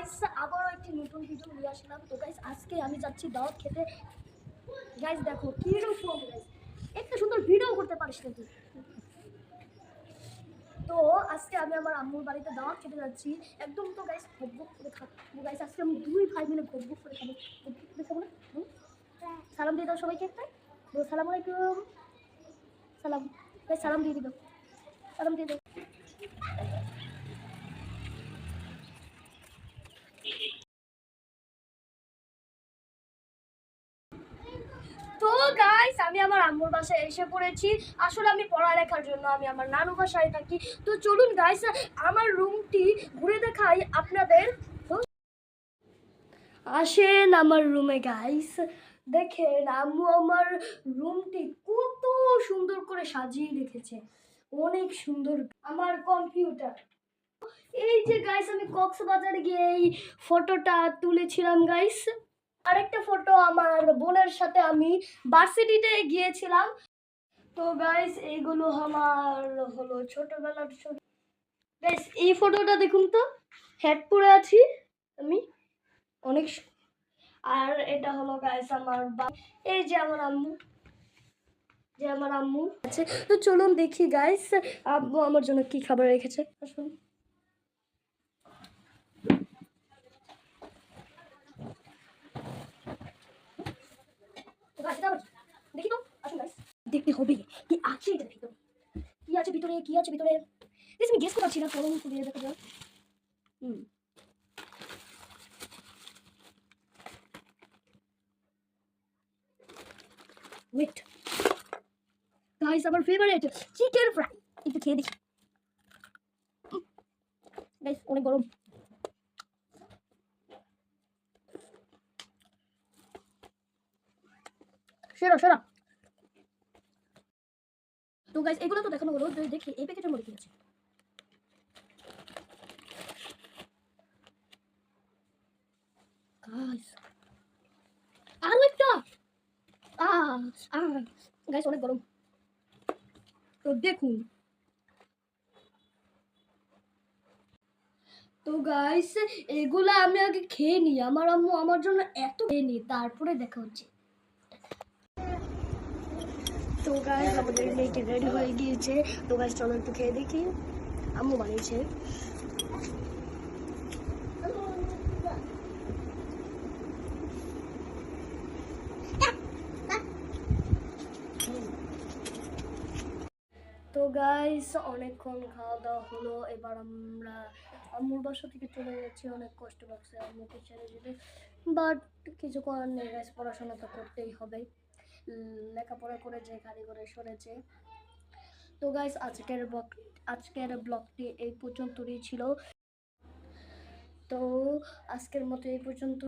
Guys আবারও একটি নতুন ভিডিও নিয়ে আসলাম। তো গাইস আজকে আমি যাচ্ছি দাওয়াত খেতে। গাইস দেখো কীরকম গাইস একটা সুন্দর ভিডিও করতে পারিস না তুই। তো আজকে আমি আমার আম্মুর বাড়িতে দাওয়াত খেতে যাচ্ছি। একদম তো গাইস ভোগ করে খাব। গাইস আজকে আমি দুই ভাই মিলে ভোগ করে খাব। ভোগ করে খাব না? সালাম দিয়ে দাও সবাইকে একটা। বলো, সালাম আলাইকুম। সালাম। গাইস সালাম দিয়ে দিও সালাম দিয়ে দাও। তো গাইস আমি আমার আম্মুর বাসায় এসে পড়েছি। আসলে আমি পড়ালেখার জন্য আমি আমার নানু বাসায় থাকি। তো চলুন গাইস আমার রুমটি ঘুরে দেখাই আপনাদের। আসেন আমার রুমে গাইস দেখেন আম্মু আমার রুমটি কত সুন্দর করে সাজিয়ে রেখেছে। অনেক সুন্দর। আমার কম্পিউটার এই যে গাইস আমি কক্সবাজারে গিয়ে এই ফটোটা তুলেছিলাম গাইস আরেকটা ফটো আমার বোনের সাথে আমি ভার্সিটিতে গিয়েছিলাম। তো গাইস এইগুলো আমার হলো ছোটবেলার ছবি। গাইস এই ফটোটা দেখুন তো হেড পরে আছি আমি। অনেক আর এটা হলো গাইস আমার এই যে আমার আম্মু। যে আমার আম্মু আছে। তো চলুন দেখি গাইস আম্মু আমার জন্য কি খাবার রেখেছে। আসুন তো গাছ দাও দেখি তো, আসুন দেখতে হবে কি আছে এটার কি আছে ভিতরে, কি আছে ভিতরে? আমি গেস না চলুন খুলিয়ে দেখা যাক। হুম। আমার ফেভারিট চিকেন ফ্রাই একটু খেয়ে দেখি। গাইস অনেক গরম। সেরা সেরা। তো গাইস এগুলো তো দেখানো হলো দেখি, এই প্যাকেটের মধ্যে কি আছে? আরও একটা! আহ গাইস অনেক গরম। তো দেখুন। তো গাইস এগুলো আমি আগে খেয়ে নিই। আমার আম্মু আমার জন্য এত খেয়ে নিই তারপরে দেখা হচ্ছে। তো গাইস আমাদের মেয়েকে রেডি হয়ে গিয়েছে। তো গাইস চলো একটু খেয়ে দেখি। আম্মু বানিয়েছে। তো গাইস অনেকক্ষণ খাওয়া দাওয়া হলো। এবার আমরা আম্মুর বাসা থেকে চলে যাচ্ছি। অনেক কষ্ট লাগছে আম্মুকে ছেড়ে যেতে বাট কিছু করার নেই গাইস পড়াশোনা তো করতেই হবে। লেখাপড়া করে যে কারিগরে সরেছে। তো গাইস আজকের আজকের ব্লগটি এই পর্যন্তই ছিল। তো আজকের মতো এই পর্যন্ত।